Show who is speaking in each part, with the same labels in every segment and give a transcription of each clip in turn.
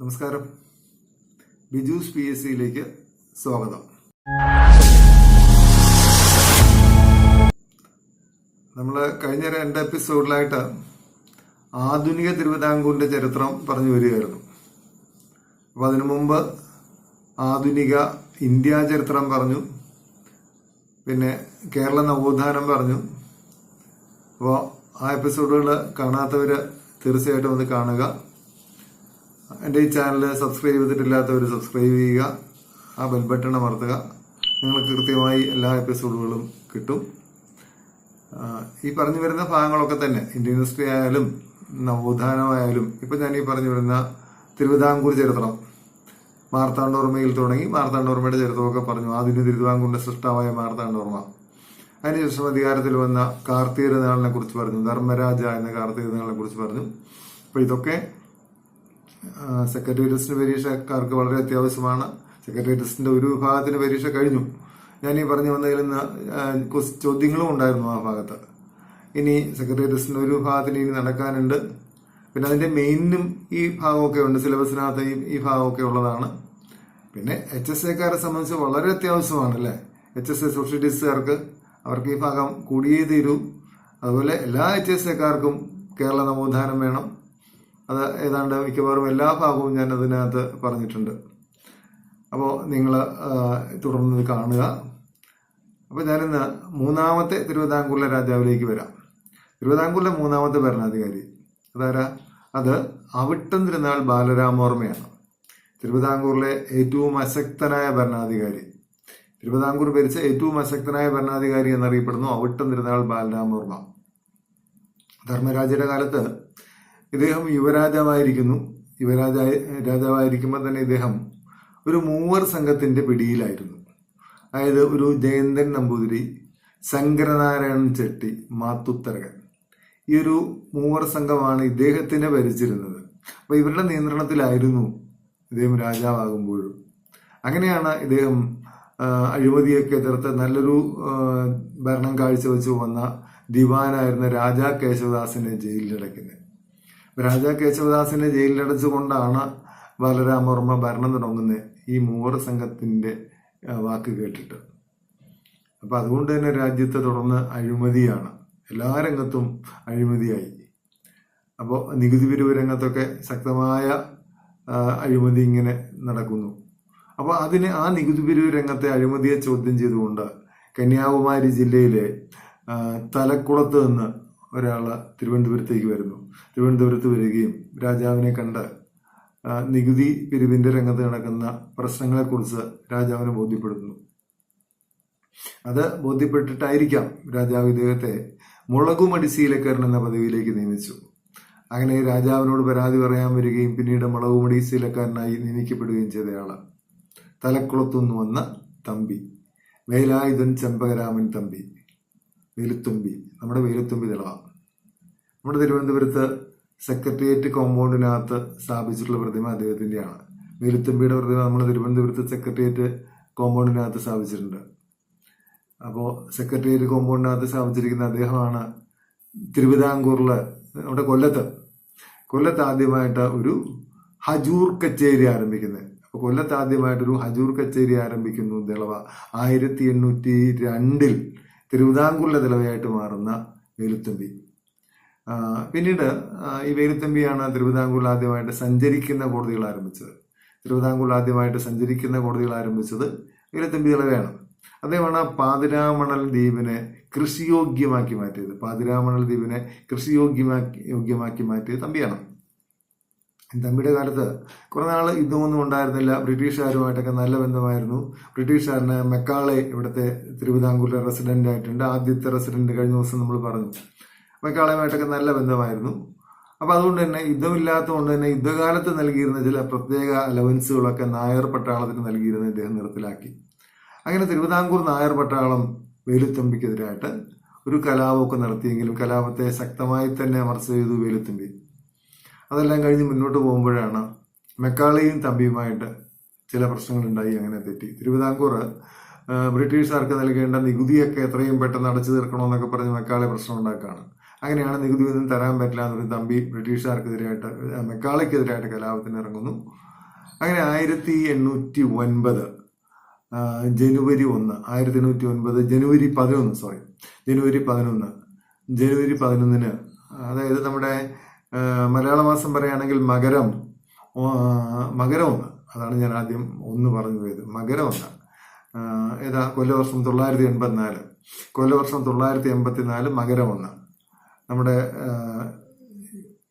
Speaker 1: നമസ്കാരം. Byju's P S സിയിലേക്ക് സ്വാഗതം. നമ്മൾ കഴിഞ്ഞ രണ്ട് എപ്പിസോഡിലായിട്ട് ആധുനിക തിരുവിതാംകൂറിന്റെ ചരിത്രം പറഞ്ഞു വരികയായിരുന്നു. അപ്പൊ അതിനു മുമ്പ് ആധുനിക ഇന്ത്യ ചരിത്രം പറഞ്ഞു. പിന്നെ കേരള നവോത്ഥാനം പറഞ്ഞു. അപ്പോൾ ആ എപ്പിസോഡുകൾ കാണാത്തവർ തീർച്ചയായിട്ടും ഒന്ന് കാണുക. എന്റെ ഈ ചാനൽ സബ്സ്ക്രൈബ് ചെയ്തിട്ടില്ലാത്തവർ സബ്സ്ക്രൈബ് ചെയ്യുക. ആ ബെൽ ബട്ടൺ അമർത്തുക. നിങ്ങൾക്ക് കൃത്യമായി എല്ലാ എപ്പിസോഡുകളും കിട്ടും. ഈ പറഞ്ഞു വരുന്ന ഭാഗങ്ങളൊക്കെ തന്നെ ഇന്ത്യൻ ഹിസ്റ്ററി ആയാലും നവോത്ഥാനമായാലും ഇപ്പം ഞാൻ ഈ പറഞ്ഞു വരുന്ന തിരുവിതാംകൂർ ചരിത്രം മാർത്താണ്ഡോർമ്മയിൽ തുടങ്ങി മാർത്താണ്ഡോർമ്മയുടെ ചരിത്രമൊക്കെ പറഞ്ഞു. ആദ്യം തിരുവിതാംകൂറിന്റെ സൃഷ്ടാവായ മാർത്താണ്ഡോർമ്മ അതിനുശേഷം അധികാരത്തിൽ വന്ന കാർത്തിക നാളിനെ കുറിച്ച് പറഞ്ഞു ധർമ്മരാജ എന്ന കാർത്തിക നാളിനെ കുറിച്ച് പറഞ്ഞു. അപ്പോൾ ഇതൊക്കെ സെക്രട്ടേറിയറ്റിന് പരീക്ഷക്കാർക്ക് വളരെ അത്യാവശ്യമാണ്. സെക്രട്ടേറിയറ്റിന്റെ ഒരു വിഭാഗത്തിന് പരീക്ഷ കഴിഞ്ഞു. ഞാൻ ഈ പറഞ്ഞു വന്നതിൽ നിന്ന് ചോദ്യങ്ങളും ഉണ്ടായിരുന്നു ആ ഭാഗത്ത്. ഇനി സെക്രട്ടേറിയറ്റിന്റെ ഒരു വിഭാഗത്തിന് ഇനി നടക്കാനുണ്ട്. പിന്നെ അതിന്റെ മെയിനും ഈ ഭാഗമൊക്കെ ഉണ്ട്. സിലബസിനകത്ത് ഈ ഭാഗമൊക്കെ ഉള്ളതാണ്. പിന്നെ എച്ച് എസ് എക്കാരെ സംബന്ധിച്ച് വളരെ അത്യാവശ്യമാണ് അല്ലേ എച്ച് എസ് എ സോഷ്യലിസ്റ്റുകാർക്ക് അവർക്ക് ഈ ഭാഗം കൂടിയേ തീരൂ. അതുപോലെ എല്ലാ എച്ച് എസ് എക്കാർക്കും കേരള നവോത്ഥാനം വേണം. അത് ഏതാണ്ട് മിക്കവാറും എല്ലാ ഭാഗവും ഞാൻ അതിനകത്ത് പറഞ്ഞിട്ടുണ്ട്. അപ്പോൾ നിങ്ങൾ തുടർന്ന് കാണുക. അപ്പോൾ ഞാനിന്ന് മൂന്നാമത്തെ തിരുവിതാംകൂറിലെ രാജാവിലേക്ക് വരാം. തിരുവിതാംകൂറിലെ മൂന്നാമത്തെ ഭരണാധികാരി അതാരാ? അത് അവിട്ടം തിരുനാൾ ബാലരാമോർമ്മയാണ് തിരുവിതാംകൂറിലെ ഏറ്റവും അശക്തനായ ഭരണാധികാരി. തിരുവിതാംകൂർ ഭരിച്ച ഏറ്റവും അശക്തനായ ഭരണാധികാരി എന്നറിയപ്പെടുന്നു അവിട്ടം തിരുനാൾ ബാലരാമോർമ്മ ധർമ്മരാജയുടെ കാലത്ത് ഇദ്ദേഹം യുവരാജാവായിരിക്കുന്നു. യുവരാജ രാജാവായിരിക്കുമ്പോൾ തന്നെ ഇദ്ദേഹം ഒരു മൂവർ സംഘത്തിന്റെ പിടിയിലായിരുന്നു. അതായത് ഒരു ജയന്തൻ നമ്പൂതിരി ശങ്കരനാരായണൻ ചെട്ടി മാത്തുത്തരകൻ. ഈ ഒരു മൂവർ സംഘമാണ് ഇദ്ദേഹത്തിനെ ഭരിച്ചിരുന്നത്. അപ്പൊ ഇവരുടെ നിയന്ത്രണത്തിലായിരുന്നു ഇദ്ദേഹം രാജാവാകുമ്പോഴും. അങ്ങനെയാണ് ഇദ്ദേഹം അഴിമതിയൊക്കെ എതിർത്ത് നല്ലൊരു ഭരണം കാഴ്ചവെച്ച് വന്ന ദിവാനായിരുന്ന രാജാ കേശവദാസിനെ ജയിലിലടയ്ക്കുന്നത്. രാജാ കേശവദാസിനെ ജയിലിലടച്ചുകൊണ്ടാണ് ബാലരാമവർമ്മ ഭരണം തുടങ്ങുന്നത്. ഈ മൂവർ സംഘത്തിന്റെ വാക്ക് കേട്ടിട്ട്. അപ്പൊ അതുകൊണ്ട് തന്നെ രാജ്യത്തെ തുടർന്ന് അഴിമതിയാണ്. എല്ലാ രംഗത്തും അഴിമതിയായി. അപ്പോൾ നികുതി പിരിവ് രംഗത്തൊക്കെ ശക്തമായ അഴിമതി ഇങ്ങനെ നടക്കുന്നു. അപ്പോൾ അതിന് ആ നികുതി പിരിവ് രംഗത്തെ അഴിമതിയെ ചോദ്യം ചെയ്തുകൊണ്ട് കന്യാകുമാരി ജില്ലയിലെ തലക്കുളത്ത് നിന്ന് ഒരാൾ തിരുവനന്തപുരത്തേക്ക് വരുന്നു. തിരുവനന്തപുരത്ത് വരികയും രാജാവിനെ കണ്ട് നികുതി പിരിവിന്റെ രംഗത്ത് നടക്കുന്ന പ്രശ്നങ്ങളെക്കുറിച്ച് രാജാവിനെ ബോധ്യപ്പെടുത്തുന്നു. അത് ബോധ്യപ്പെട്ടിട്ടായിരിക്കാം രാജാവ് ഇദ്ദേഹത്തെ മുളകുമടിശീലക്കാരൻ എന്ന പദവിയിലേക്ക് നിയമിച്ചു. അങ്ങനെ രാജാവിനോട് പരാതി പറയാൻ വരികയും പിന്നീട് മുളകുമടി ശീലക്കാരനായി നിയമിക്കപ്പെടുകയും ചെയ്തയാൾ തലക്കുളത്തുനിന്ന് വന്ന തമ്പി വേലായുധൻ ചെമ്പകരാമൻ തമ്പി വേലുത്തുമ്പി. നമ്മുടെ വേലുത്തുമ്പി തിളവ. നമ്മുടെ തിരുവനന്തപുരത്ത് സെക്രട്ടേറിയറ്റ് കോമ്പൗണ്ടിനകത്ത് സ്ഥാപിച്ചിട്ടുള്ള പ്രതിമ അദ്ദേഹത്തിന്റെയാണ്. വേലുത്തുമ്പിയുടെ പ്രതിമ നമ്മൾ തിരുവനന്തപുരത്ത് സെക്രട്ടേറിയറ്റ് കോമ്പൗണ്ടിനകത്ത് സ്ഥാപിച്ചിട്ടുണ്ട്. അപ്പോൾ സെക്രട്ടേറിയറ്റ് കോമ്പൗണ്ടിനകത്ത് സ്ഥാപിച്ചിരിക്കുന്ന അദ്ദേഹമാണ് തിരുവിതാംകൂറിൽ നമ്മുടെ കൊല്ലത്ത്. കൊല്ലത്ത് ആദ്യമായിട്ട് ഒരു ഹജൂർ കച്ചേരി ആരംഭിക്കുന്നത്. അപ്പോൾ കൊല്ലത്ത് ആദ്യമായിട്ടൊരു ഹജൂർ കച്ചേരി ആരംഭിക്കുന്നു ദളവ. ആയിരത്തി എണ്ണൂറ്റി രണ്ടിൽ തിരുവിതാംകൂറിലെ ദളവയായിട്ട് മാറുന്ന വേലുത്തമ്പി ആ, പിന്നീട് ഈ വേലുത്തമ്പിയാണ് തിരുവിതാംകൂറിൽ ആദ്യമായിട്ട് സഞ്ചരിക്കുന്ന കോടതികൾ ആരംഭിച്ചത്. തിരുവിതാംകൂറിൽ ആദ്യമായിട്ട് സഞ്ചരിക്കുന്ന കോടതികൾ ആരംഭിച്ചത് വേലുത്തമ്പി ദളവയാണ് അദ്ദേഹമാണ് പാതിരാമണൽ ദ്വീപിനെ കൃഷിയോഗ്യമാക്കി മാറ്റിയത്. പാതിരാമണൽ ദ്വീപിനെ കൃഷിയോഗ്യമാക്കി യോഗ്യമാക്കി മാറ്റിയത് തമ്പിയാണ്. തമ്പിയുടെ കാലത്ത് കുറെ നാൾ യുദ്ധമൊന്നും ഉണ്ടായിരുന്നില്ല. ബ്രിട്ടീഷുകാരുമായിട്ടൊക്കെ നല്ല ബന്ധമായിരുന്നു. ബ്രിട്ടീഷുകാരന് മെക്കാളെ ഇവിടുത്തെ തിരുവിതാംകൂറിലെ റെസിഡന്റ് ആയിട്ടുണ്ട്. ആദ്യത്തെ റെസിഡന്റ് കഴിഞ്ഞ ദിവസം നമ്മൾ പറഞ്ഞു. മെക്കാളയുമായിട്ടൊക്കെ നല്ല ബന്ധമായിരുന്നു. അപ്പൊ അതുകൊണ്ട് തന്നെ യുദ്ധമില്ലാത്തതുകൊണ്ട് തന്നെ യുദ്ധകാലത്ത് നൽകിയിരുന്ന ചില പ്രത്യേക അലവൻസുകളൊക്കെ നായർ പട്ടാളത്തിന് നൽകിയിരുന്ന ഇദ്ദേഹം നിർത്തലാക്കി. അങ്ങനെ തിരുവിതാംകൂർ നായർ പട്ടാളം വേലുത്തമ്പിക്കെതിരായിട്ട് ഒരു കലാപമൊക്കെ നടത്തിയെങ്കിലും കലാപത്തെ ശക്തമായി തന്നെ അമർച്ച ചെയ്തു വേലുത്തമ്പി. അതെല്ലാം കഴിഞ്ഞ് മുന്നോട്ട് പോകുമ്പോഴാണ് മെക്കാളയും തമ്പിയുമായിട്ട് ചില പ്രശ്നങ്ങളുണ്ടായി അങ്ങനെ തെറ്റി. തിരുവിതാംകൂർ ബ്രിട്ടീഷുകാർക്ക് നൽകേണ്ട നികുതിയൊക്കെ എത്രയും പെട്ടെന്ന് അടച്ചു തീർക്കണമെന്നൊക്കെ പറഞ്ഞ് മെക്കാളെ പ്രശ്നം ഉണ്ടാക്കുകയാണ്. അങ്ങനെയാണ് നികുതി ഒന്നും തരാൻ പറ്റില്ല എന്നൊരു തമ്പി ബ്രിട്ടീഷുകാർക്കെതിരായിട്ട് മെക്കാളയ്ക്കെതിരായിട്ട് കലാപത്തിന് ഇറങ്ങുന്നു. അങ്ങനെ ആയിരത്തി എണ്ണൂറ്റി ഒൻപത് ജനുവരി ഒന്ന് ആയിരത്തി എണ്ണൂറ്റി ഒൻപത് ജനുവരി പതിനൊന്ന് സോറി ജനുവരി പതിനൊന്ന് ജനുവരി പതിനൊന്നിന് അതായത് നമ്മുടെ മലയാള മാസം പറയുകയാണെങ്കിൽ മകരം മകരം ഒന്ന് അതാണ് ഞാൻ ആദ്യം ഒന്ന് പറഞ്ഞു പോയത് മകരം ഒന്ന്. ഏതാ കൊല്ലവർഷം തൊള്ളായിരത്തി എൺപത്തിനാല് കൊല്ലവർഷം തൊള്ളായിരത്തി എൺപത്തിനാല് മകരം ഒന്ന്. നമ്മുടെ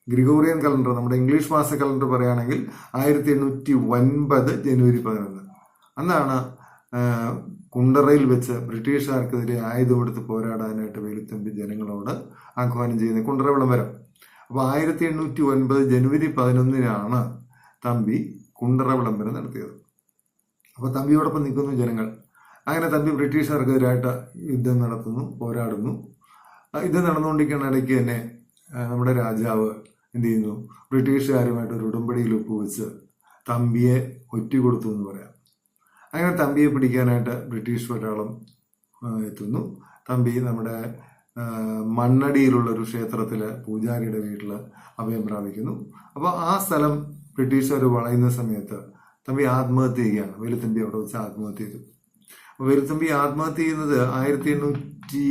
Speaker 1: ഗ്രിഗോറിയൻ കലണ്ടർ നമ്മുടെ ഇംഗ്ലീഷ് മാസ കലണ്ടർ പറയുകയാണെങ്കിൽ ആയിരത്തി എണ്ണൂറ്റി ഒൻപത് ജനുവരി പതിനൊന്ന്. അന്നാണ് കുണ്ടറയിൽ വെച്ച് ബ്രിട്ടീഷുകാർക്കെതിരെ ആയുധം എടുത്ത് പോരാടാനായിട്ട് വേലുത്തമ്പി ജനങ്ങളോട് ആഹ്വാനം ചെയ്യുന്നത് കുണ്ടറ വിളംബരം. അപ്പോൾ ആയിരത്തി എണ്ണൂറ്റി ഒൻപത് ജനുവരി പതിനൊന്നിനാണ് തമ്പി കുണ്ടറ വിളംബരം നടത്തിയത്. അപ്പോൾ തമ്പിയോടൊപ്പം നിൽക്കുന്നു ജനങ്ങൾ. അങ്ങനെ തമ്പി ബ്രിട്ടീഷുകാർക്കെതിരായിട്ട് യുദ്ധം നടത്തുന്നു പോരാടുന്നു. യുദ്ധം നടന്നുകൊണ്ടിരിക്കുന്ന ഇടയ്ക്ക് തന്നെ നമ്മുടെ രാജാവ് എന്ത് ചെയ്യുന്നു? ബ്രിട്ടീഷുകാരുമായിട്ട് ഒരു ഉടമ്പടിയിൽ ഒപ്പുവെച്ച് തമ്പിയെ ഒറ്റുകൊടുത്തു എന്ന് പറയാം. അങ്ങനെ തമ്പിയെ പിടിക്കാനായിട്ട് ബ്രിട്ടീഷ് പട്ടാളം എത്തുന്നു. തമ്പി നമ്മുടെ മണ്ണടിയിലുള്ള ഒരു ക്ഷേത്രത്തിൽ പൂജാരിയുടെ വീട്ടിൽ അഭയം പ്രാപിക്കുന്നു. അപ്പോൾ ആ സ്ഥലം ബ്രിട്ടീഷുകാർ വളയുന്ന സമയത്ത് തമ്പി ആത്മഹത്യ ചെയ്യുകയാണ്. വലിയ തമ്പി അവിടെ വെച്ച് ആത്മഹത്യ ചെയ്തു. അപ്പോൾ വേലുത്തമ്പി ആത്മഹത്യ ചെയ്യുന്നത് ആയിരത്തി എണ്ണൂറ്റി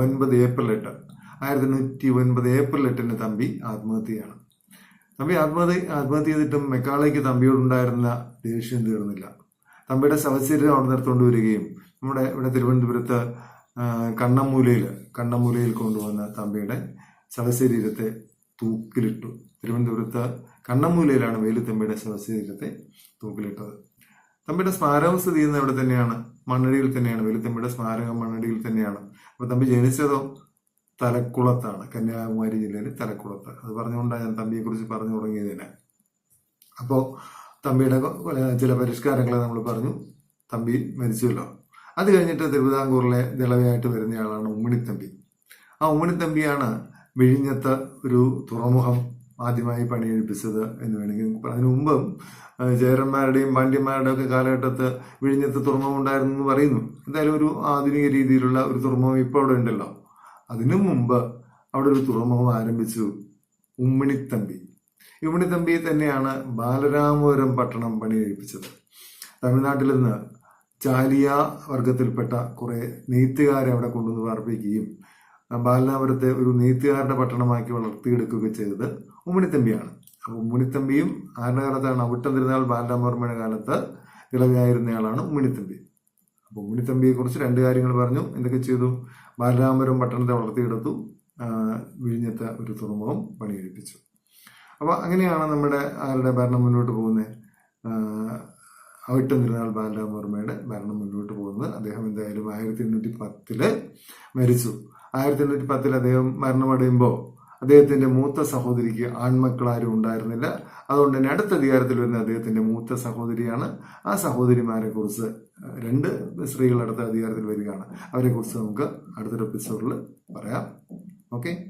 Speaker 1: ഒൻപത് ഏപ്രിൽ എട്ട്. ആയിരത്തി എണ്ണൂറ്റി ഒൻപത് ഏപ്രിൽ എട്ടിന് തമ്പി ആത്മഹത്യയാണ്. തമ്പി ആത്മഹത്യ ആത്മഹത്യ ചെയ്തിട്ടും മെക്കാളയ്ക്ക് തമ്പിയോടുണ്ടായിരുന്ന ദേഷ്യം തീർന്നില്ല. തമ്പിയുടെ ശവശരീരം അവിടെ നിർത്തുകൊണ്ട് വരികയും നമ്മുടെ ഇവിടെ തിരുവനന്തപുരത്ത് കണ്ണമൂലയിൽ കണ്ണമൂലയിൽ കൊണ്ടുവന്ന തമ്പിയുടെ ശവശരീരത്തെ തൂക്കിലിട്ടു. തിരുവനന്തപുരത്ത് കണ്ണമൂലയിലാണ് വേലുത്തമ്പിയുടെ ശവശരീരത്തെ തൂക്കിലിട്ടത്. തമ്പിയുടെ സ്മാരകം സ്ഥിതി ചെയ്യുന്നത് എവിടെ തന്നെയാണ്? മണ്ണടിയിൽ തന്നെയാണ്. വേലുത്തമ്പിയുടെ സ്മാരകം മണ്ണടിയിൽ തന്നെയാണ്. അപ്പൊ തമ്പി ജനിച്ചതോ? തലക്കുളത്താണ്. കന്യാകുമാരി ജില്ലയിൽ തലക്കുളത്ത്. അത് പറഞ്ഞുകൊണ്ടാണ് ഞാൻ തമ്പിയെ കുറിച്ച് പറഞ്ഞു തുടങ്ങിയതിനെ. അപ്പോ തമ്പിയുടെ ചില പരിഷ്കാരങ്ങളെ നമ്മൾ പറഞ്ഞു. തമ്പി മരിച്ചുവല്ലോ. അത് കഴിഞ്ഞിട്ട് തിരുവിതാംകൂറിലെ ദളവയായിട്ട് വരുന്നയാളാണ് ഉമ്മിണിത്തമ്പി. ആ ഉമ്മിണിത്തമ്പിയാണ് വിഴിഞ്ഞത്ത് ഒരു തുറമുഖം ആദ്യമായി പണിയെടുപ്പിച്ചത് എന്ന് വേണമെങ്കിൽ പറയാം. അതിനു മുമ്പും ചേരന്മാരുടെയും പാണ്ഡ്യന്മാരുടെയും ഒക്കെ കാലഘട്ടത്ത് വിഴിഞ്ഞത്ത് തുറമുഖം ഉണ്ടായിരുന്നു എന്ന് പറയുന്നു. എന്തായാലും ഒരു ആധുനിക രീതിയിലുള്ള ഒരു തുറമുഖം ഇപ്പോൾ അവിടെ ഉണ്ടല്ലോ. അതിനു മുമ്പ് അവിടെ ഒരു തുറമുഖം ആരംഭിച്ചു ഉമ്മിണിത്തമ്പി. ഉമ്മിണിത്തമ്പി തന്നെയാണ് ബാലരാമപുരം പട്ടണം പണി കഴിപ്പിച്ചത് തമിഴ്നാട്ടിൽ നിന്ന് ചാലിയ വർഗത്തിൽപ്പെട്ട കുറെ നെയ്ത്തുകാരെ അവിടെ കൊണ്ടുവന്ന് പാർപ്പിക്കുകയും ആ ബാലരാമപുരത്തെ ഒരു നെയ്ത്തുകാരുടെ പട്ടണമാക്കി വളർത്തിയെടുക്കുകയൊക്കെ ചെയ്തത് ഉമ്മിണിത്തമ്പിയാണ് അപ്പോൾ ഉമ്മിണിത്തമ്പിയും ആരുടെ കാലത്താണ് അവിട്ടം തിരുനാൾ ബാലരാമവർമ്മയുടെ കാലത്ത് ഇളവിയായിരുന്നയാളാണ് ഉമ്മിണിത്തമ്പി അപ്പോൾ ഉമ്മിണിത്തമ്പിയെ കുറിച്ച് രണ്ട് കാര്യങ്ങൾ പറഞ്ഞു. എന്തൊക്കെ ചെയ്തു? ബാലരാമപുരം പട്ടണത്തെ വളർത്തിയെടുത്തു. വിഴിഞ്ഞത്തെ ഒരു തുറമുഖം പണിയെടുപ്പിച്ചു. അപ്പോൾ അങ്ങനെയാണ് നമ്മുടെ ആരുടെ ഭരണം മുന്നോട്ട് പോകുന്നത്? അവിട്ടം തിരുനാൾ ബാലരാമവർമ്മയുടെ ഭരണം മുന്നോട്ട് പോകുന്നത്. അദ്ദേഹം എന്തായാലും ആയിരത്തി എണ്ണൂറ്റി പത്തിൽ മരിച്ചു. ആയിരത്തി എണ്ണൂറ്റി പത്തിൽ അദ്ദേഹം മരണമടയുമ്പോൾ അദ്ദേഹത്തിന്റെ മൂത്ത സഹോദരിക്ക് ആൺമക്കളാരും ഉണ്ടായിരുന്നില്ല. അതുകൊണ്ട് തന്നെ അടുത്ത അധികാരത്തിൽ വരുന്ന അദ്ദേഹത്തിന്റെ മൂത്ത സഹോദരിയാണ്. ആ സഹോദരിമാരെ കുറിച്ച് രണ്ട് സ്ത്രീകൾ അടുത്ത അധികാരത്തിൽ വരികയാണ്. അവരെ കുറിച്ച് നമുക്ക് അടുത്തൊരു എപ്പിസോഡിൽ പറയാം. ഓക്കെ